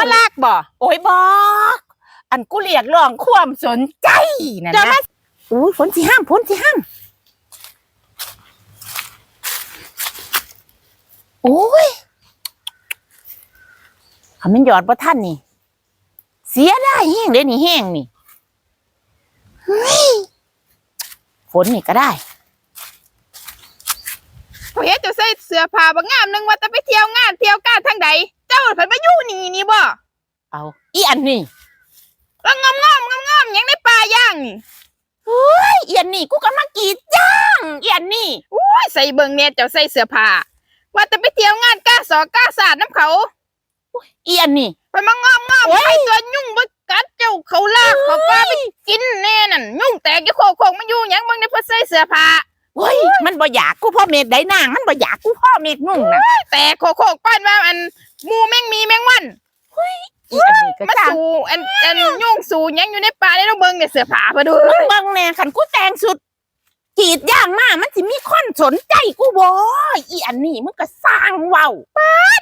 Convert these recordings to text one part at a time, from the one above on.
มาลากบ่โอ้ยบอกอันกูเรียกร้องความสนใจนั่นจะนะมาอุ้ยฝนสิห้ามฝนสิห้ามโอ้ยคำมันหยอดบ่ท่านนี่ เสียได้แห้งเลยนี่แห้งนี่เฮ้ยฝนนี่ก็ได้พอเฮ็ดเจะใส่เสื้อผ้าบ่งามนึงว่าจะไปเที่ยวงานเที่ยวการทางใด เจ้าเพิ่นมาอยู่นี่นี่บ่เอาอีอันนี่แล้วงอมงอมงอมงอมหยังในป่าย่างนี่เฮ้ยอีอันนี่กูก็มากรีดย่างอีอันนี่โอ้ยใส่เบิ่งเนี่ยเจ้าใส่เสื้อผ้าว่าจะไปเที่ยวงานกาสอกาสาดน้ำเขาอีอันนี่ไปมางอมงอมโอ้ยไปตัวยุ่งบ่กัดเจ้าเขาลากเขาปลาไปกินแน่นั่นยุ่งแตกอยู่โคกโคกมันอยู่หยังเบิ่งในเพิ่นใส่เสื้อผ้าเฮ้ยมันบ่อยากกูพ่อเม็ดได้นางมันบ่อยากกูพ่อเม็ดนุ่งนะแต่โคกโคกป้านว่าอัน หมูแมงมีแมงวันอีอันนี้ก็มาจ้างสู่อันอันยุ่งสู่หยังอยู่ในป่าได้ต้องเบิ่งเนี่ยเสื้อผ้ามาดูมึงเบิ่งแน่คันกูแต่งสุดกรีดย่างมามันสิมีคนสนใจกูบ่อีอันนี้มึงก็สร้างเว้า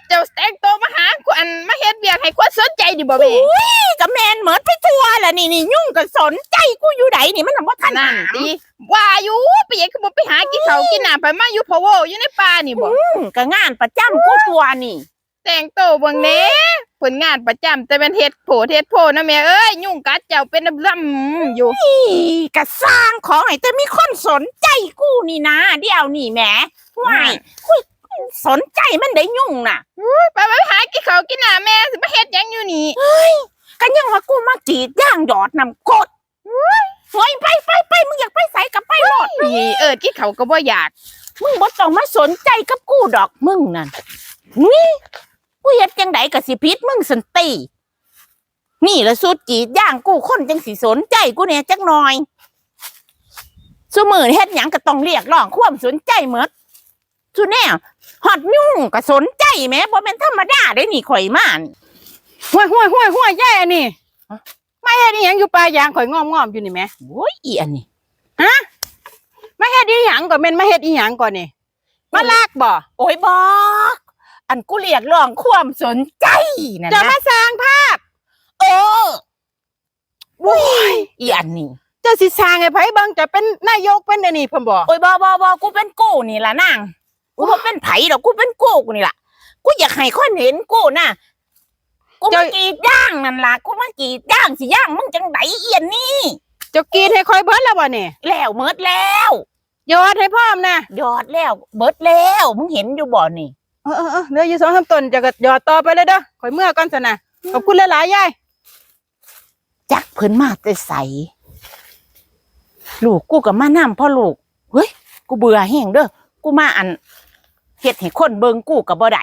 เจ้าแต่งตัวมาหาคนอันมาเฮ็ดเบียกให้คนสนใจดิบ่แม่นี่ก็แมนเหมิดไปทั่วล่ะนี่นี่ยุ่งก็สนใจกูอยู่ไหนนี่มันน่ะบ่ทันนั่นหามติว่าอยู่ไปยังคือบ่ไปหากินข้าวกินน้ำไปมาอยู่พะโวอยู่ในป่านี่บ่ อืมก็งานประจำกูตัวนี่ แต่งตัวเบิ่งแหน่ผลงานประจำแต่เป็นเฮ็ดโผเฮ็ดโผนะแม่เอ้ยยุ่งกัดเจ้าเป็นลำๆอยู่นี่ก็สร้างขอให้แต่มีคนสนใจกูนี่นะเดี๋ยวนี่แหมว้ายคุยสนใจมันได้ยุ่งน่ะไปไปหากินข้าวกินน้ำแม่สิมาเฮ็ดหยังอยู่นี่ก็ยังว่ากูมากรีดย่างหยอดน้ำกดเฮ้ยไปไปไปมึงอยากไปใส่กับไปโลดนี่เออกินข้าวก็บ่อยาก มึงบ่ต้องมาสนใจกับกูดอกมึงนั่นนี่ กูเฮ็ดจังไดก็สิผิดมึงสันติ นี่ละสุดกรีดย่างกูคนจังสิสนใจกูเนี่ยจักหน่อยซุมือเฮ็ดหยังก็ต้องเรียกร้องความสนใจหมดซุแน่ฮอดยุ่งก็สนใจแหม้บ่แม่นธรรมดาได้นี่ข่อยมานี่ห้วยห้วยห้วยห้วยแย่นี่ฮะมาเฮ็ดอีหยังอยู่ป่ายางข่อยงอมๆอยู่นี่แหม่โอ้ยอีอันนี้มาเฮ็ดอีหยังก่อนแม่นมาเฮ็ดอีหยังก่อนนี่มาลากบ่โอ้ยบ อกอันกูเรียกร้องความสนใจนั่นจะนะมาสร้างภาพ เออโอ้ยอีอันนี้เจ้าสิสร้างให้ไผเบิ่งจะเป็นนายกเป็นอันนี้เพิ่นบ่โอ้ยบอบอบอกูเป็นกูนี่ล่ะนางกูบ่เป็นไผดอกกูเป็นกูกูนี่ล่ะกูอยากให้คนเห็นกูน่ะกูมากรีดย่างนั่นล่ะกูมากรีดย่างสิย่างมึงจังไดเอียนนี่เจ้ากินให้ค่อยเบิดแล้วบ่นี่แล้วเมิดแล้วยอดให้พร้อมนะยอดแล้ว เบิดแล้วมึงเห็นอยู่บ่นี่ เออๆๆเหลืออยู่2-3ต้นจะก็ยอดต่อไปเลยเด้อข่อยเมื่อก่อนซะนะขอบคุณหลายๆยายจักเพิ่นมาแต่ใสลูกกูก็มานํพ่อลูกเฮ้ยกูเบื่อแห้งเด้อกูมาอันเฮ็ดให้คนเบิ่งกูก็บ่ได้